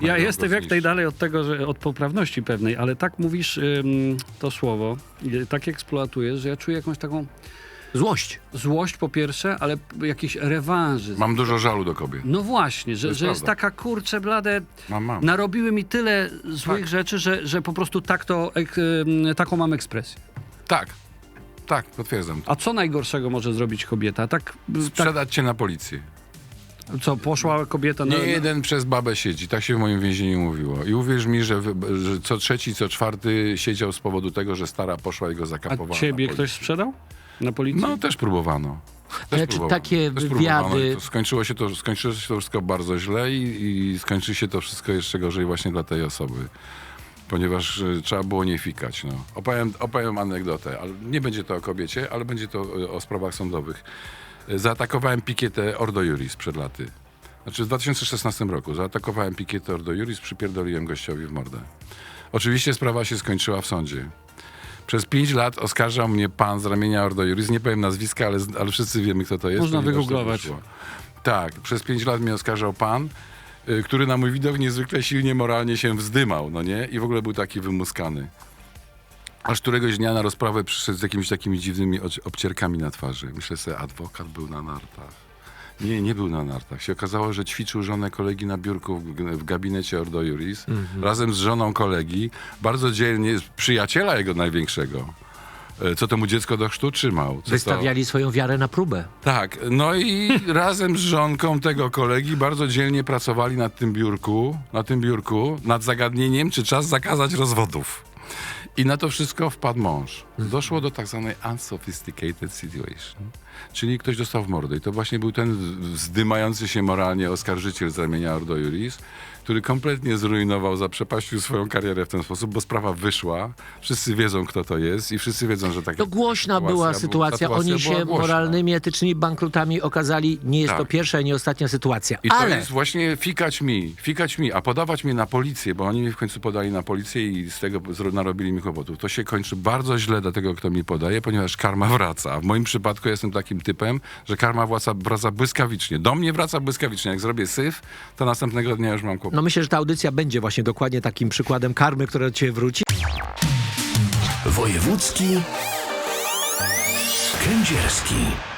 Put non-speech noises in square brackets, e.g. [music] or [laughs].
Ja jestem jak najdalej od tego, że od poprawności pewnej, ale tak mówisz ym, to słowo, tak eksploatujesz, że ja czuję jakąś taką Złość. złość po pierwsze, ale jakiś rewanżyzm. Mam dużo żalu do kobiet. No właśnie, że, jest że jest taka kurcze blade. Mam, mam. Narobiły mi tyle złych Tak. rzeczy, że, że po prostu tak to, ek, taką mam ekspresję. Tak, tak, potwierdzam. to. A co najgorszego może zrobić kobieta? Tak, tak Sprzedać cię na policję. Co, poszła kobieta na... Nie jeden przez babę siedzi, tak się w moim więzieniu mówiło. I uwierz mi, że, wy- że co trzeci, co czwarty siedział z powodu tego, że stara poszła i go zakapowała. A ciebie na ktoś policji. sprzedał? Na policji? No, też próbowano. Też Znaczy, próbowano. takie Też wywiady- i to skończyło, się to, skończyło się to wszystko bardzo źle i, i skończy się to wszystko jeszcze gorzej właśnie dla tej osoby. Ponieważ e, trzeba było nie fikać. No. Opowiem, opowiem anegdotę, ale nie będzie to o kobiecie, ale będzie to e, o sprawach sądowych. E, Zaatakowałem pikietę Ordo Juris przed laty. Znaczy w 2016 roku zaatakowałem pikietę Ordo Juris, przypierdoliłem gościowi w mordę. Oczywiście sprawa się skończyła w sądzie. Przez pięć lat oskarżał mnie pan z ramienia Ordo Juris. Nie powiem nazwiska, ale, ale wszyscy wiemy, kto to jest. Można ponieważ to wygooglować. wyszło. Tak, przez pięć lat mnie oskarżał pan, który na mój widok niezwykle silnie moralnie się wzdymał, no nie? I w ogóle był taki wymuskany. Aż któregoś dnia na rozprawę przyszedł z jakimiś takimi dziwnymi obcierkami na twarzy. Myślę sobie, adwokat był na nartach. Nie, nie był na nartach. Się okazało, że ćwiczył żonę kolegi na biurku w, w gabinecie Ordo Juris, razem z żoną kolegi, bardzo dzielnie, przyjaciela jego największego. E, Co temu dziecko do chrztu trzymał. Co to- Wystawiali swoją wiarę na próbę. tak, no i [laughs] razem z żonką tego kolegi bardzo dzielnie pracowali nad tym biurku, na tym biurku, nad zagadnieniem, czy czas zakazać rozwodów. I na to wszystko wpadł mąż. Doszło do tak zwanej unsophisticated situation. Czyli ktoś dostał w mordę. I to właśnie był ten zdymający się moralnie oskarżyciel z ramienia Ordo Juris, który kompletnie zrujnował, zaprzepaścił swoją karierę w ten sposób, bo sprawa wyszła. Wszyscy wiedzą, kto to jest i wszyscy wiedzą, że tak To głośna była sytuacja. Oni się moralnymi, etycznymi bankrutami okazali. Nie jest Tak. to pierwsza i nie ostatnia sytuacja. I to Ale jest właśnie fikać mi, fikać mi, a podawać mnie na policję, bo oni mnie w końcu podali na policję i z tego narobili mi kłopotów. To się kończy bardzo źle dla tego, kto mi podaje, ponieważ karma wraca. W moim przypadku jestem takim typem, że karma wraca, wraca błyskawicznie. Do mnie wraca błyskawicznie. Jak zrobię syf, to następnego dnia już mam kłopot. no myślę, że ta audycja będzie właśnie dokładnie takim przykładem karmy, która do ciebie wróci. Wojewódzki Kędzierski.